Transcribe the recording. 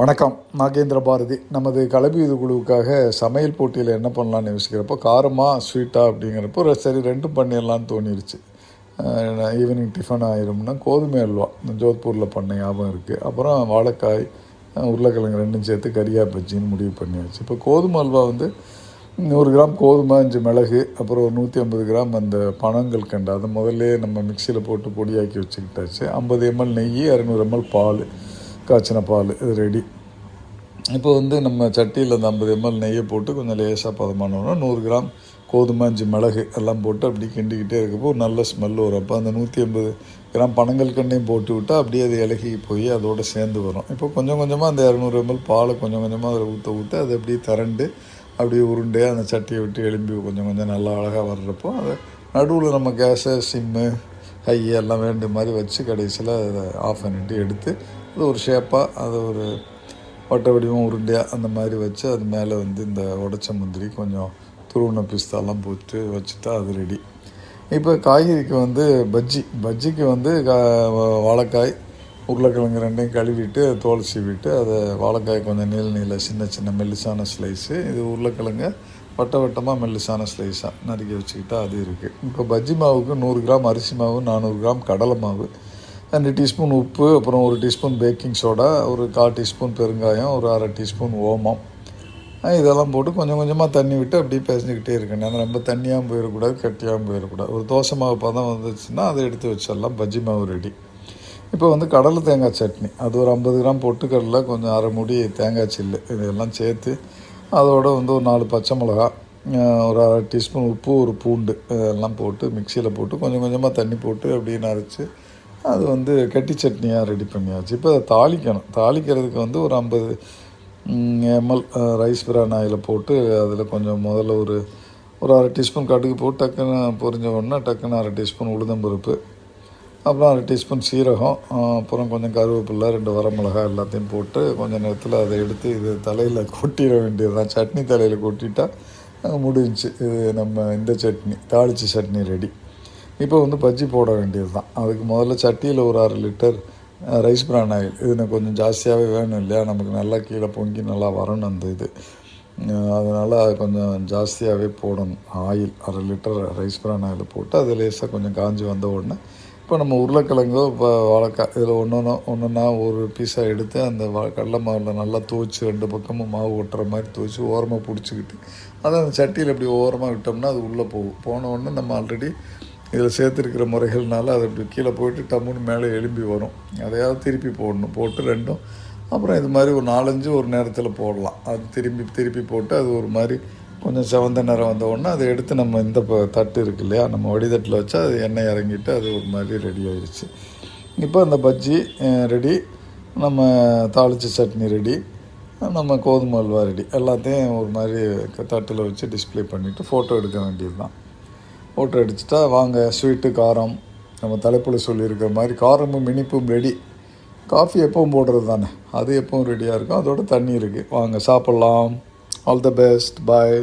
வணக்கம். நாகேந்திர பாரதி. நமது கலபீது குழுவுக்காக சமையல் போட்டியில் என்ன பண்ணலான்னு யோசிக்கிறப்போ காரமாக ஸ்வீட்டாக அப்படிங்கிறப்போ சரி ரெண்டும் பண்ணிடலான்னு தோணிடுச்சு ஈவினிங் டிஃபன் ஆயிரும்னா கோதுமை அல்வா. இந்த ஜோத்பூரில் பண்ண ஞாபகம் இருக்குது அப்புறம் வாழைக்காய் உருளைக்கிழங்கு ரெண்டும் சேர்த்து கரியா பஜ்ஜின்னு முடிவு பண்ணியாச்சு. இப்போ கோதுமை அல்வா வந்து நூறு கிராம் கோதுமை அஞ்சு மிளகு அப்புறம் ஒரு நூற்றி ஐம்பது கிராம் அந்த பனங்கள் கண்டு அதை முதல்ல நம்ம மிக்சியில் போட்டு பொடியாக்கி வச்சுக்கிட்டாச்சு. ஐம்பது எம்எல் நெய் அறுநூறு எம்எல் பால் காய்ச்சின பால் இது ரெடி இப்போ வந்து நம்ம சட்டியில் அந்த ஐம்பது எம்எல் நெய்யை போட்டு கொஞ்சம் லேசாக பதமானோன்னா நூறு கிராம் கோதுமை அஞ்சு மிளகு எல்லாம் போட்டு அப்படி கிண்டிக்கிட்டே இருக்கப்போ ஒரு நல்ல ஸ்மெல் வரும். அப்போ அந்த நூற்றி ஐம்பது கிராம் பனங்கள் கண்ணையும் போட்டு விட்டால் அப்படியே அது இலகி போய் அதோட சேர்ந்து வரும். இப்போ கொஞ்சம் கொஞ்சமாக அந்த இரநூறு எம்எல் பாலை கொஞ்சம் கொஞ்சமாக அதில் ஊற்ற ஊற்ற அது அப்படியே திரண்டு அப்படியே உருண்டையாக அந்த சட்டியை விட்டு எலும்பி கொஞ்சம் கொஞ்சம் நல்லா அழகாக வர்றப்போ அதை நடுவில் நம்ம கேஸை சிம்மு ஹை எல்லாம் வேண்டிய மாதிரி வச்சு கடைசியில் அதை ஆஃப் பண்ணிட்டு எடுத்து அது ஒரு ஷேப்பாக அதை ஒரு வட்ட வடிவம் உருண்டையாக அந்த மாதிரி வச்சு அது மேலே வந்து இந்த உடச்ச முந்திரி கொஞ்சம் துருவன பிஸ்தாலாம் போட்டு வச்சுட்டா அது ரெடி இப்போ காய்கறிக்கு வந்து பஜ்ஜி. பஜ்ஜிக்கு வந்து கா வா- வாழைக்காய் உருளைக்கிழங்கு ரெண்டையும் கழுவிட்டு தோல் சீவிட்டு அதை வாழைக்காய் கொஞ்சம் நீள நீள சின்ன சின்ன மெல்லிசான ஸ்லைஸு இது உருளைக்கிழங்கு வட்ட வட்டமாக மெல்லிசான ஸ்லைஸாக நறுக்கி வச்சுக்கிட்டா அது இருக்குது இப்போ பஜ்ஜி மாவுக்கு நூறு கிராம் அரிசி மாவு நானூறு கிராம் கடலை மாவு ரெண்டு டீஸ்பூன் உப்பு அப்புறம் ஒரு டீஸ்பூன் பேக்கிங் சோடா ஒரு கால் டீஸ்பூன் பெருங்காயம் ஒரு அரை டீஸ்பூன் ஓமம். இதெல்லாம் போட்டு கொஞ்சம் கொஞ்சமாக தண்ணி விட்டு அப்படியே பேசிக்கிட்டே இருக்கேன் நான் ரொம்ப தண்ணியாகவும் போயிடக்கூடாது கட்டியாகவும் போயிடக்கூடாது. ஒரு தோசை மாவு பதம் வந்துச்சுன்னா அதை எடுத்து வச்சிடலாம். பஜ்ஜி மாவு ரெடி இப்போ வந்து கடலை தேங்காய் சட்னி. அது ஒரு ஐம்பது கிராம் பொட்டுக்கடலை கொஞ்சம் அரை முடி தேங்காய் சில்லு இதெல்லாம் சேர்த்து அதோட வந்து ஒரு நாலு பச்சை மிளகா ஒரு அரை டீஸ்பூன் உப்பு ஒரு பூண்டு இதெல்லாம் போட்டு மிக்சியில் போட்டு கொஞ்சம் கொஞ்சமாக தண்ணி போட்டு அப்படியே நரைச்சி அது வந்து கட்டி சட்னியாக ரெடி பண்ணியாச்சு. இப்போ அதை தாளிக்கணும். தாளிக்கிறதுக்கு வந்து ஒரு ஐம்பது எம்எல் ரைஸ் பிரான் ஆயில் போட்டு அதில் கொஞ்சம் முதல்ல ஒரு ஒரு அரை டீஸ்பூன் கடுகு போட்டு டக்குன்னு பொரிஞ்ச உடனே டக்குன்னு அரை டீஸ்பூன் உளுந்தம்பருப்பு அப்புறம் அரை டீஸ்பூன் சீரகம் அப்புறம் கொஞ்சம் கருவேப்பில்லை ரெண்டு வரமிளகா எல்லாத்தையும் போட்டு கொஞ்சம் நேரத்தில் அதை எடுத்து இது தலையில் கொட்டிட வேண்டியதுதான். சட்னி தலையில் கொட்டிட்டால் அஹ் இது நம்ம இந்த சட்னி தாளிச்சி சட்னி ரெடி இப்போ வந்து பஜ்ஜி போட வேண்டியது தான் அதுக்கு முதல்ல சட்டியில் ஒரு அரை லிட்டர் ரைஸ் பிரான் ஆயில் இது கொஞ்சம் ஜாஸ்தியாகவே வேணும் இல்லையா? நமக்கு நல்லா கீழே பொங்கி நல்லா வரணும் அந்த இது. அதனால் கொஞ்சம் ஜாஸ்தியாகவே போடணும். ஆயில் அரை லிட்டர் ரைஸ் பிரான் ஆயில் போட்டு அது லேசாக கொஞ்சம் காஞ்சி வந்த உடனே இப்போ நம்ம உருளைக்கிழங்கோ இப்போ வாழைக்காய் இதில் ஒன்று ஒன்று ஒன்றுனா ஒரு பீஸாக எடுத்து அந்த கடலை மாவில் நல்லா துவச்சி ரெண்டு பக்கமும் மாவு ஒட்டுற மாதிரி துவச்சி ஓரமாக பிடிச்சிக்கிட்டு அதை அந்த சட்டியில் இப்படி ஓரமாக விட்டோம்னா அது உள்ளே போகும். போன உடனே நம்ம ஆல்ரெடி இதில் சேர்த்துருக்கிற முறைகள்னால அது இப்படி கீழே போயிட்டு டம்முன்னு மேலே எழும்பி வரும். அதையாவது திருப்பி போடணும். போட்டு ரெண்டும். அப்புறம் இது மாதிரி ஒரு நாலஞ்சு ஒரு நேரத்தில் போடலாம். அது திரும்பி திருப்பி போட்டு அது ஒரு மாதிரி கொஞ்சம் செவந்த நேரம் வந்த உடனே அதை எடுத்து நம்ம இந்த ப- தட்டு இருக்கு இல்லையா? நம்ம வடிதட்டில் வச்சா அது எண்ணெய் இறங்கிட்டு அது ஒரு மாதிரி ரெடி ஆயிடுச்சு இப்போ அந்த பஜ்ஜி ரெடி நம்ம தாளித்த சட்னி ரெடி நம்ம கோதுமை அல்வா ரெடி எல்லாத்தையும் ஒரு மாதிரி தட்டில் வச்சு டிஸ்ப்ளே பண்ணிவிட்டு ஃபோட்டோ எடுக்க வேண்டியது தான் ஓட்டர் அடிச்சுட்டா வாங்க ஸ்வீட்டு காரம். நம்ம தலைப்பில் சொல்லியிருக்கிற மாதிரி காரமும் இனிப்பும் ரெடி காஃபி எப்பவும் போடுறது தானே. அது எப்பவும் ரெடியாக இருக்கும் அதோட தண்ணி இருக்குது வாங்க சாப்பிட்லாம். All the best bye